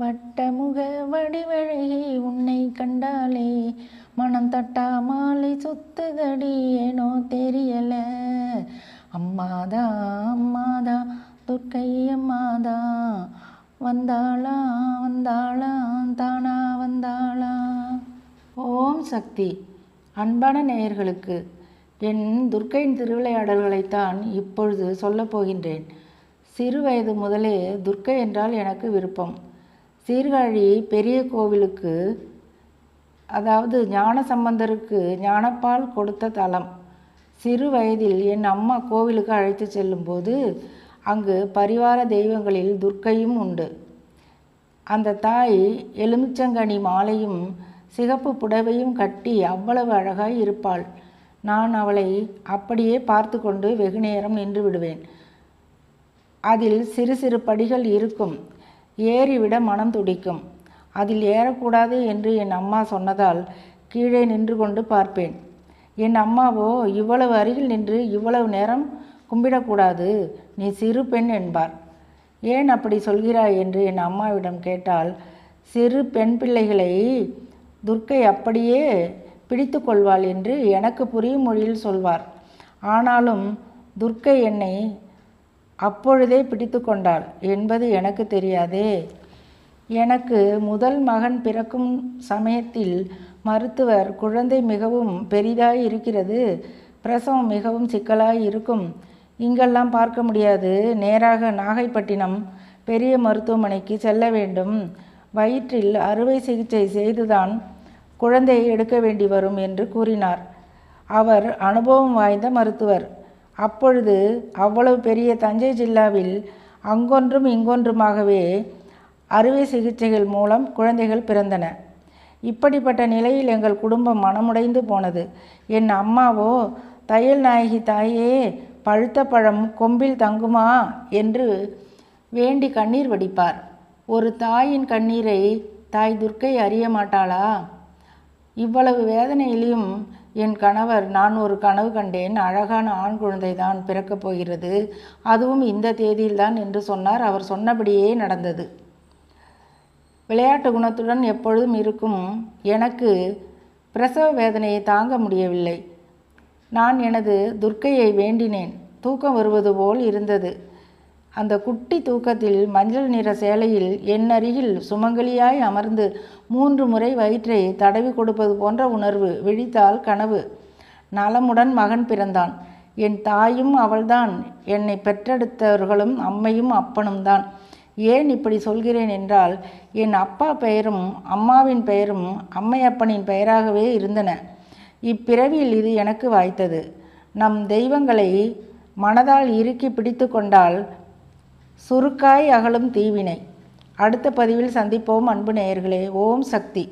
வட்டமுக வடிவழகி உன்னை கண்டாலே மனம் தட்டா மாலை சுத்துதடி ஏனோ தெரியல. அம்மாதா அம்மாதா துர்க்கை அம்மாதா வந்தாளா வந்தாளா தானா வந்தாளா. ஓம் சக்தி. அன்பான நேயர்களுக்கு என் துர்க்கையின் திருவிளையாடல்களைத்தான் இப்பொழுது சொல்லப் போகின்றேன். சிறு வயது முதலே துர்க்கை என்றால் எனக்கு விருப்பம். சீர்காழி பெரிய கோவிலுக்கு அதாவது ஞான சம்பந்தருக்கு ஞானப்பால் கொடுத்த தலம். சிறு வயதில் என் அம்மா கோவிலுக்கு அழைத்து செல்லும்போது அங்கு பரிவார தெய்வங்களில் துர்க்கையும் உண்டு. அந்த தாய் எலுமிச்சங்கனி மாலையும் சிகப்பு புடவையும் கட்டி அவ்வளவு அழகாய் இருப்பாள். நான் அவளை அப்படியே பார்த்து கொண்டு வெகுநேரம் நின்று விடுவேன். அதில் சிறு சிறு படிகள் இருக்கும். ஏறிவிட மனம் துடிக்கும். அதில் ஏறக்கூடாது என்று என் அம்மா சொன்னதால் கீழே நின்று கொண்டு பார்ப்பேன். என் அம்மாவோ இவ்வளவு அருகில் நின்று இவ்வளவு நேரம் கும்பிடக்கூடாது நீ சிறு பெண் என்பார். ஏன் அப்படி சொல்கிறாய் என்று என் அம்மாவிடம் கேட்டால் சிறு பெண் பிள்ளைகளை துர்க்கை அப்படியே பிடித்து கொள்வாள் என்று எனக்கு புரியும் மொழியில் சொல்வார். ஆனாலும் துர்க்கை என்னை அப்பொழுதே பிடித்து கொண்டாள். என்பது எனக்கு தெரியாதே. எனக்கு முதல் மகன் பிறக்கும் சமயத்தில் மருத்துவர் குழந்தை மிகவும் பெரிதாய் இருக்கிறது. பிரசவம் மிகவும் சிக்கலாய் இருக்கும். இங்கெல்லாம் பார்க்க முடியாது. நேராக நாகைப்பட்டினம் பெரிய மருத்துவமனைக்கு செல்ல வேண்டும். வயிற்றில் அறுவை சிகிச்சை செய்துதான் குழந்தையை எடுக்க வேண்டி வரும் என்று கூறினார். அவர் அனுபவம் வாய்ந்த மருத்துவர். அப்பொழுது அவ்வளவு பெரிய தஞ்சை ஜில்லாவில் அங்கொன்றும் இங்கொன்றுமாகவே அறுவை சிகிச்சைகள் மூலம் குழந்தைகள் பிறந்தன. இப்படிப்பட்ட நிலையில் எங்கள் குடும்பம் மனமுடைந்து போனது. என் அம்மாவோ தையல் நாயகி தாயே பழுத்த பழம் கொம்பில் தங்குமா என்று வேண்டி கண்ணீர் வடிப்பார். ஒரு தாயின் கண்ணீரை தாய் துர்க்கை அறிய மாட்டாளா? இவ்வளவு வேதனையிலும் என் கணவர் நான் ஒரு கனவு கண்டேன். அழகான ஆண் குழந்தை தான் பிறக்கப் போகிறது. அதுவும் இந்த தேதியில்தான் என்று சொன்னார். அவர் சொன்னபடியே நடந்தது. விளையாட்டு குணத்துடன் எப்பொழுதும் இருக்கும். எனக்கு பிரசவ வேதனையை தாங்க முடியவில்லை. நான் எனது துர்க்கையை வேண்டினேன். தூக்கம் வருவது போல் இருந்தது. அந்த குட்டி தூக்கத்தில் மஞ்சள் நிற சேலையில் என் அருகில் சுமங்கலியாய் அமர்ந்து மூன்று முறை வயிற்றை தடவி கொடுப்பது போன்ற உணர்வு விழித்தால் கனவு. நலமுடன் மகன் பிறந்தான். என் தாயும் அவள்தான். என்னை பெற்றெடுத்தவர்களும் அம்மையும் அப்பனும் தான். ஏன் இப்படி சொல்கிறேன் என்றால் என் அப்பா பெயரும் அம்மாவின் பெயரும் அம்மையப்பனின் பெயராகவே இருந்தன. இப்பிறவியில் இது எனக்கு வாய்த்தது. நம் தெய்வங்களை மனதால் இறுக்கி பிடித்து கொண்டால் சுருக்காய் அகலும் தீவினை. அடுத்த பதிவில் சந்திப்போம் அன்பு நேயர்களே. ஓம் சக்தி.